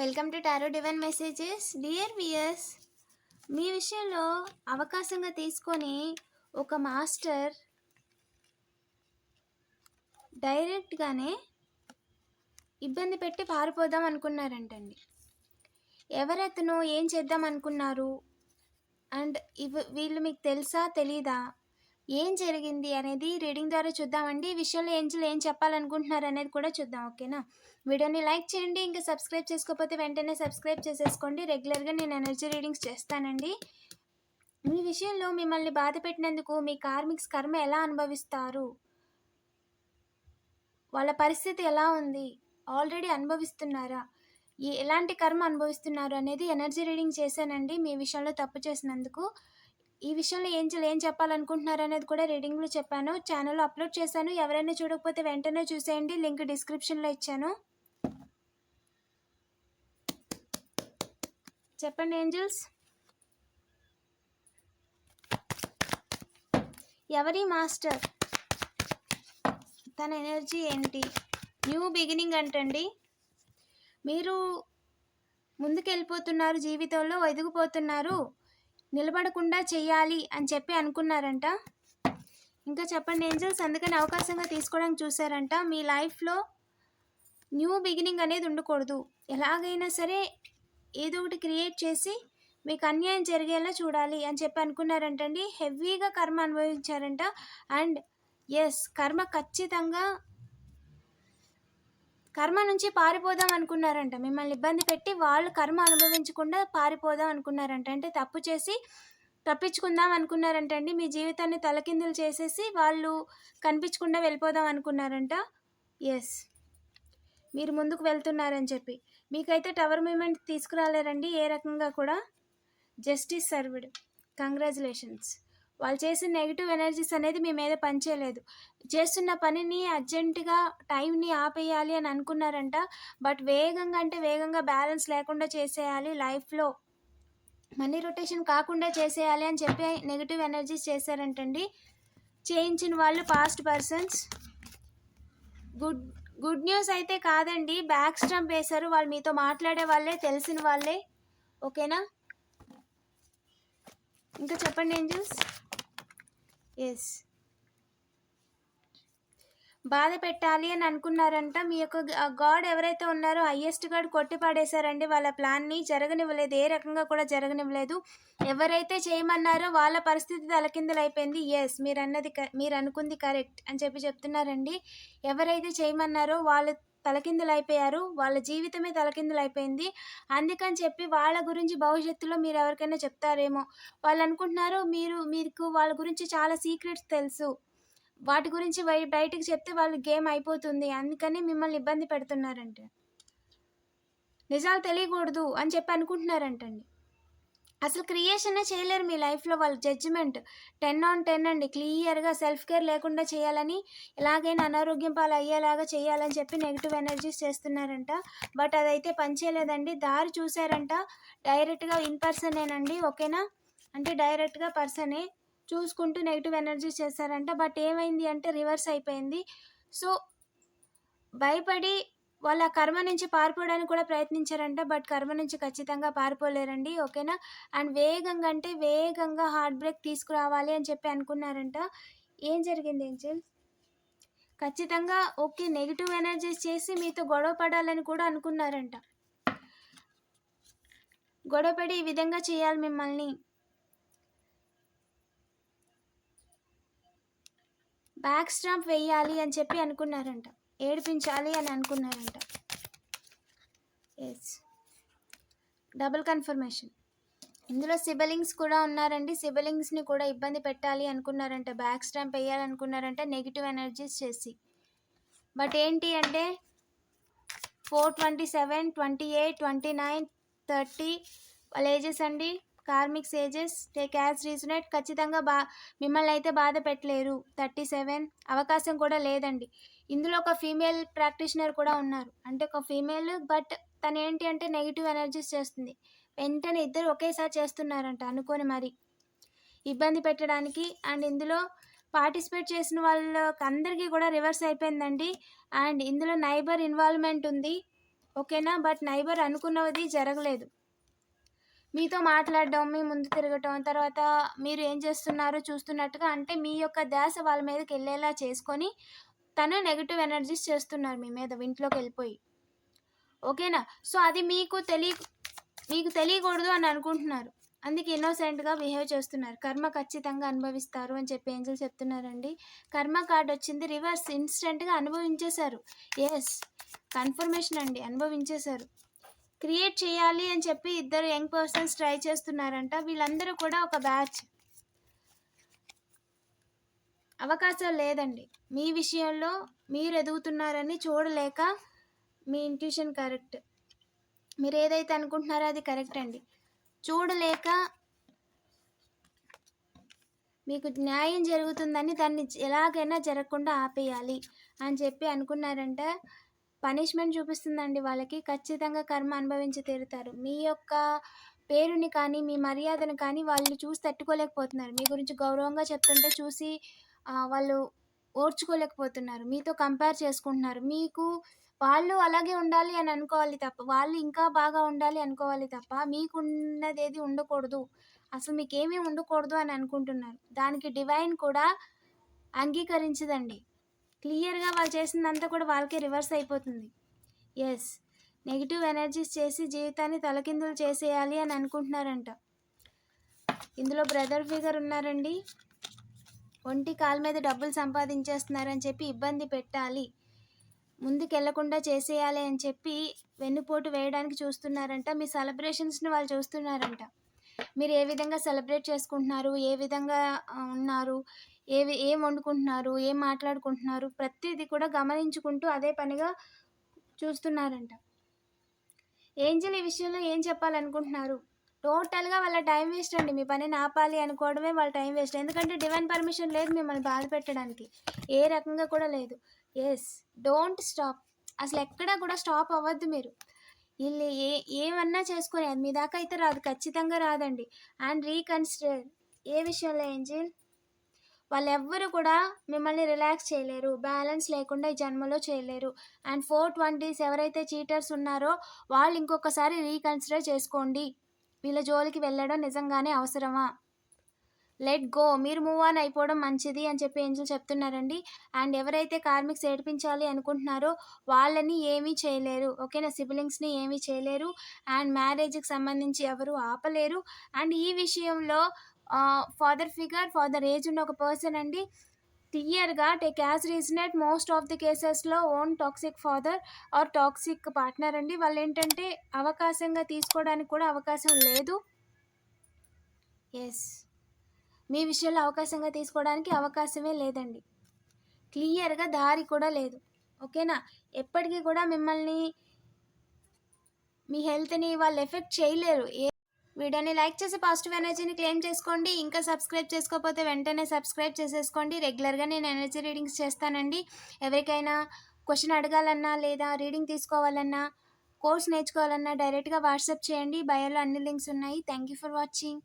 Welcome to tarot divine messages dear viewers మీ విషయంలో అవకాశంగా తీసుకొని ఒక మాస్టర్ డైరెక్ట్గానే ఇబ్బంది పెట్టి పారిపోదాం అనుకున్నారంటండి. ఎవరతను ఏం చేద్దాం అనుకున్నారు? అండ్ ఇవి వీళ్ళు మీకు తెలుసా తెలీదా? ఏం జరిగింది అనేది రీడింగ్ ద్వారా చూద్దామండి. ఈ విషయంలో ఏంజల్ ఏం చెప్పాలనుకుంటున్నారు అనేది కూడా చూద్దాం ఓకేనా? వీడియోని లైక్ చేయండి ఇంకా సబ్స్క్రైబ్ చేసుకోకపోతే వెంటనే సబ్స్క్రైబ్ చేసేసుకోండి. రెగ్యులర్గా నేను ఎనర్జీ రీడింగ్స్ చేస్తానండి. మీ విషయంలో మిమ్మల్ని బాధ పెట్టినందుకు మీ కార్మిక్స్ కర్మ ఎలా అనుభవిస్తారు? వాళ్ళ పరిస్థితి ఎలా ఉంది? ఆల్రెడీ అనుభవిస్తున్నారా? ఎలాంటి కర్మ అనుభవిస్తున్నారు అనేది ఎనర్జీ రీడింగ్ చేశానండి. మీ విషయంలో తప్పు చేసినందుకు ఈ విషయంలో ఏం ఏం చెప్పాలనుకుంటున్నారు అనేది కూడా రీడింగ్లో చెప్పాను. ఛానల్లో అప్లోడ్ చేశాను. ఎవరైనా చూడకపోతే వెంటనే చూసేయండి. లింక్ డిస్క్రిప్షన్లో ఇచ్చాను. చెప్పండి ఏంజల్స్. ఎవరి మాస్టర్? తన ఎనర్జీ ఏంటి? న్యూ బిగినింగ్ అంటండి. మీరు ముందుకెళ్ళిపోతున్నారు జీవితంలో ఎదిగిపోతున్నారు. నిలబడకుండా చెయ్యాలి అని చెప్పి అనుకున్నారంట. ఇంకా చెప్పండి ఏంజల్స్ అందుకని అవకాశంగా తీసుకోవడానికి చూసారంట మీ లైఫ్లో న్యూ బిగినింగ్ అనేది ఉండకూడదు. ఎలాగైనా సరే ఏదో ఒకటి క్రియేట్ చేసి మీకు అన్యాయం జరిగేలా చూడాలి అని చెప్పి అనుకున్నారంటండి. హెవీగా కర్మ అనుభవించారంట. అండ్ ఎస్ కర్మ ఖచ్చితంగా కర్మ నుంచి పారిపోదాం అనుకున్నారంట. మిమ్మల్ని ఇబ్బంది పెట్టి వాళ్ళు కర్మ అనుభవించకుండా పారిపోదాం అనుకున్నారంట. అంటే తప్పు చేసి తప్పించుకుందాం అనుకున్నారంట అండి. మీ జీవితాన్ని తలకిందులు చేసేసి వాళ్ళు కనిపించకుండా వెళ్ళిపోదాం అనుకున్నారంట. ఎస్ మీరు ముందుకు వెళ్తున్నారని చెప్పి. మీకైతే టవర్ మూమెంట్ తీసుకురాలేరండి. ఏ రకంగా కూడా? Justice served. కంగ్రాచులేషన్స్ వాళ్ళు చేసిన నెగిటివ్ ఎనర్జీస్ అనేది మీ మీద పనిచేయలేదు. చేస్తున్న పనిని అర్జెంటుగా టైంని ఆపేయాలి అని అనుకున్నారంట. బట్ వేగంగా అంటే వేగంగా బ్యాలెన్స్ లేకుండా చేసేయాలి లైఫ్లో మనీ రొటేషన్ కాకుండా చేసేయాలి అని చెప్పి నెగిటివ్ ఎనర్జీస్ చేశారంటండి. చేయించిన వాళ్ళు past persons good good news అయితే కాదండి. బ్యాక్ స్టంప్ వేశారు. వాళ్ళు మీతో మాట్లాడే వాళ్ళే తెలిసిన వాళ్ళే. ఓకేనా ఇంకా చెప్పండి ఏంజల్స్ ఎస్ బాధ పెట్టాలి అని అనుకున్నారంట. మీ యొక్క గాడ్ ఎవరైతే ఉన్నారో హయ్యెస్ట్ గాడ్ కొట్టి పడేశారండి. వాళ్ళ ప్లాన్ని జరగనివ్వలేదు. ఏ రకంగా కూడా జరగనివ్వలేదు. ఎవరైతే చేయమన్నారో వాళ్ళ పరిస్థితి తలకిందులు అయిపోయింది ఎస్ మీరు అన్నది క- మీరు అనుకుంది కరెక్ట్ అని చెప్పి చెప్తున్నారండి. ఎవరైతే చేయమన్నారో వాళ్ళు తలకిందులు అయిపోయారు వాళ్ళ జీవితమే తలకిందులు అయిపోయింది అందుకని చెప్పి వాళ్ళ గురించి భవిష్యత్తులో మీరు ఎవరికైనా చెప్తారేమో. వాళ్ళు అనుకుంటున్నారు మీరు మీకు వాళ్ళ గురించి చాలా సీక్రెట్స్ తెలుసు. వాటి గురించి బయటికి చెప్తే వాళ్ళు గేమ్ అయిపోతుంది. అందుకని మిమ్మల్ని ఇబ్బంది పెడుతున్నారంట. నిజాలు తెలియకూడదు అని చెప్పి అనుకుంటున్నారంటండి. అసలు క్రియేషనే చేయలేరు మీ లైఫ్లో వాళ్ళ. జడ్జిమెంట్ టెన్ ఆన్ టెన్ అండి. క్లియర్గా సెల్ఫ్ కేర్ లేకుండా చేయాలని ఎలాగైనా అనారోగ్యం పాలు అయ్యేలాగా చేయాలని చెప్పి నెగిటివ్ ఎనర్జీస్ చేస్తున్నారంట. బట్ అదైతే పనిచేయలేదండి దారి చూసారంట డైరెక్ట్గా ఇన్ పర్సనేనండి. ఓకేనా? అంటే డైరెక్ట్గా పర్సనే చూసుకుంటూ నెగిటివ్ ఎనర్జీస్ చేశారంట. బట్ ఏమైంది అంటే రివర్స్ అయిపోయింది. సో భయపడి వాళ్ళ కర్మ నుంచి పారిపోవడానికి కూడా ప్రయత్నించారంట. బట్ కర్మ నుంచి ఖచ్చితంగా పారిపోలేరండి. ఓకేనా? అండ్ వేగంగా అంటే వేగంగా హార్ట్ బ్రేక్ తీసుకురావాలి అని చెప్పి అనుకున్నారంట. ఏం జరిగింది ఏంజల్? ఖచ్చితంగా ఓకే నెగిటివ్ ఎనర్జీస్ చేసి మీతో గొడవ పడాలని కూడా అనుకున్నారంట. గొడవపడి ఈ విధంగా చేయాలి మిమ్మల్ని. బ్యాక్ స్టాంప్ వేయాలి అని చెప్పి అనుకున్నారంట. ఏడిపించాలి అని అనుకున్నారంట. ఎస్ డబుల్ కన్ఫర్మేషన్ ఇందులో సిబలింగ్స్ కూడా ఉన్నారండి. సిబలింగ్స్ని కూడా ఇబ్బంది పెట్టాలి అనుకున్నారంట. బ్యాక్ స్టాంప్ వేయాలనుకున్నారంట. నెగిటివ్ ఎనర్జీస్ చేసి. బట్ ఏంటి అంటే four twenty seven twenty eight twenty nine thirty వాళ్ళ ఏజెస్ అండి. Karmic ages take as resonate ఖచ్చితంగా బా మిమ్మల్ని అయితే బాధ పెట్టలేరు. థర్టీ సెవెన్ అవకాశం కూడా లేదండి. ఇందులో ఒక ఫీమేల్ ప్రాక్టీషనర్ కూడా ఉన్నారు. అంటే ఒక ఫీమేల్ బట్ తను ఏంటి అంటే నెగిటివ్ ఎనర్జీస్ చేస్తుంది. వెంటనే ఇద్దరు ఒకేసారి చేస్తున్నారంట అనుకోని మరి. ఇబ్బంది పెట్టడానికి అండ్ ఇందులో పార్టిసిపేట్ చేసిన వాళ్ళకి అందరికీ కూడా రివర్స్ అయిపోయిందండి. అండ్ ఇందులో నైబర్ ఇన్వాల్వ్మెంట్ ఉంది. ఓకేనా? బట్ నైబర్ అనుకున్నది జరగలేదు. మీతో మాట్లాడడం మీ ముందు తిరగటం తర్వాత మీరు ఏం చేస్తున్నారో చూస్తున్నట్టుగా అంటే మీ యొక్క ధ్యాస వాళ్ళ మీదకి వెళ్ళేలా చేసుకొని తను నెగిటివ్ ఎనర్జీస్ చేస్తున్నారు మీ మీద ఇంట్లోకి వెళ్ళిపోయి. ఓకేనా? సో అది మీకు తెలియ మీకు తెలియకూడదు అని అనుకుంటున్నారు. అందుకే ఇన్నోసెంట్గా బిహేవ్ చేస్తున్నారు. కర్మ ఖచ్చితంగా అనుభవిస్తారు అని చెప్పి ఏంజల్ చెప్తున్నారండి. కర్మ కార్డ్ వచ్చింది రివర్స్ ఇన్స్టెంట్గా అనుభవించేశారు. ఎస్ కన్ఫర్మేషన్ అండి అనుభవించేశారు. క్రియేట్ చేయాలి అని చెప్పి ఇద్దరు యంగ్ పర్సన్స్ ట్రై చేస్తున్నారంట. వీళ్ళందరూ కూడా ఒక బ్యాచ్ అవకాశం లేదండి. మీ విషయంలో మీరు ఎదుగుతున్నారని చూడలేక మీ ఇంట్యూషన్ కరెక్ట్ మీరు ఏదైతే అనుకుంటున్నారో అది కరెక్ట్ అండి. చూడలేక మీకు న్యాయం జరుగుతుందని దాన్ని ఎలాగైనా జరగకుండా ఆపేయాలి అని చెప్పి అనుకున్నారంటే పనిష్మెంట్ చూపిస్తుందండి వాళ్ళకి. ఖచ్చితంగా కర్మ అనుభవించి తీరుతారు. మీ యొక్క పేరుని కానీ మీ మర్యాదను కానీ వాళ్ళు చూసి తట్టుకోలేకపోతున్నారు. మీ గురించి గౌరవంగా చెప్తుంటే చూసి వాళ్ళు ఓర్చుకోలేకపోతున్నారు. మీతో కంపేర్ చేసుకుంటున్నారు. మీకు వాళ్ళు అలాగే ఉండాలి అని అనుకోవాలి తప్ప వాళ్ళు ఇంకా బాగా ఉండాలి అనుకోవాలి తప్ప మీకు ఉన్నదేది ఉండకూడదు. అసలు మీకేమీ ఉండకూడదు అని అనుకుంటున్నారు. దానికి డివైన్ కూడా అంగీకరించదండి. క్లియర్గా వాళ్ళు చేసిందంతా కూడా వాళ్ళకే రివర్స్ అయిపోతుంది. ఎస్ నెగిటివ్ ఎనర్జీస్ చేసి జీవితాన్ని తలకిందులు చేసేయాలి అని అనుకుంటున్నారంట. ఇందులో బ్రదర్ ఫిగర్ ఉన్నారండి. ఒంటి కాలు మీద డబ్బులు సంపాదించేస్తున్నారని చెప్పి ఇబ్బంది పెట్టాలి. ముందుకెళ్ళకుండా చేసేయాలి అని చెప్పి వెన్నుపోటు వేయడానికి చూస్తున్నారంట. మీ సెలబ్రేషన్స్ని వాళ్ళు చూస్తున్నారంట. మీరు ఏ విధంగా సెలబ్రేట్ చేసుకుంటున్నారు? ఏ విధంగా ఉన్నారు? ఏవి ఏం వండుకుంటున్నారు? ఏం మాట్లాడుకుంటున్నారు? ప్రతిదీ కూడా గమనించుకుంటూ అదే పనిగా చూస్తున్నారంట. ఏంజల్ ఈ విషయంలో ఏం చెప్పాలనుకుంటున్నారు? టోటల్గా వాళ్ళ టైం వేస్ట్ అండి. మీ పనిని ఆపాలి అనుకోవడమే వాళ్ళ టైం వేస్ట్. ఎందుకంటే డివైన్ పర్మిషన్ లేదు మిమ్మల్ని బాధ పెట్టడానికి. ఏ రకంగా కూడా లేదు. ఎస్ డోంట్ స్టాప్ అసలు ఎక్కడా కూడా స్టాప్ అవ్వద్దు మీరు. వీళ్ళు ఏ ఏమన్నా చేసుకొని అది మీ దాకా అయితే రాదు. ఖచ్చితంగా రాదండి. అండ్ రీకన్సిడర్ ఏ విషయంలో ఏంజిల్? వాళ్ళు ఎవ్వరు కూడా మిమ్మల్ని రిలాక్స్ చేయలేరు. బ్యాలెన్స్ లేకుండా ఈ జన్మలో చేయలేరు. అండ్ ఫోర్ ట్వంటీస్ ఎవరైతే చీటర్స్ ఉన్నారో వాళ్ళు ఇంకొకసారి రీకన్సిడర్ చేసుకోండి. వీళ్ళ జోలికి వెళ్ళడం నిజంగానే అవసరమా? Let go. మీరు మూవ్ ఆన్ అయిపోవడం మంచిది అని చెప్పి ఏంజల్ చెప్తున్నారండి. అండ్ ఎవరైతే కార్మిక్స్ ఏడిపించాలి అనుకుంటున్నారో వాళ్ళని ఏమీ చేయలేరు. ఓకేనా? సిబ్లింగ్స్ని ఏమీ చేయలేరు. అండ్ మ్యారేజ్కి సంబంధించి ఎవరు ఆపలేరు. అండ్ ఈ విషయంలో ఫాదర్ ఫిగర్ ఫాదర్ ఏజ్ ఉన్న ఒక పర్సన్ అండి క్లియర్గా take as resonate most of the కేసెస్లో own toxic father or toxic partner అండి. వాళ్ళు ఏంటంటే అవకాశంగా తీసుకోవడానికి కూడా అవకాశం లేదు. ఎస్ మీ విషయంలో అవకాశంగా తీసుకోవడానికి అవకాశమే లేదండి. క్లియర్గా దారి కూడా లేదు. ఓకేనా? ఎప్పటికీ కూడా మిమ్మల్ని మీ హెల్త్ని వాళ్ళు ఎఫెక్ట్ చేయలేరు. ఏ వీడియోని లైక్ చేసి పాజిటివ్ ఎనర్జీని క్లెయిమ్ చేసుకోండి. ఇంకా సబ్స్క్రైబ్ చేసుకోకపోతే వెంటనే సబ్స్క్రైబ్ చేసేసుకోండి. రెగ్యులర్గా నేను ఎనర్జీ రీడింగ్స్ చేస్తానండి. ఎవరికైనా క్వశ్చన్ అడగాలన్నా లేదా రీడింగ్ తీసుకోవాలన్నా కోర్స్ నేర్చుకోవాలన్నా డైరెక్ట్గా వాట్సాప్ చేయండి. బయోలో అన్ని లింక్స్ ఉన్నాయి. Thank you for watching.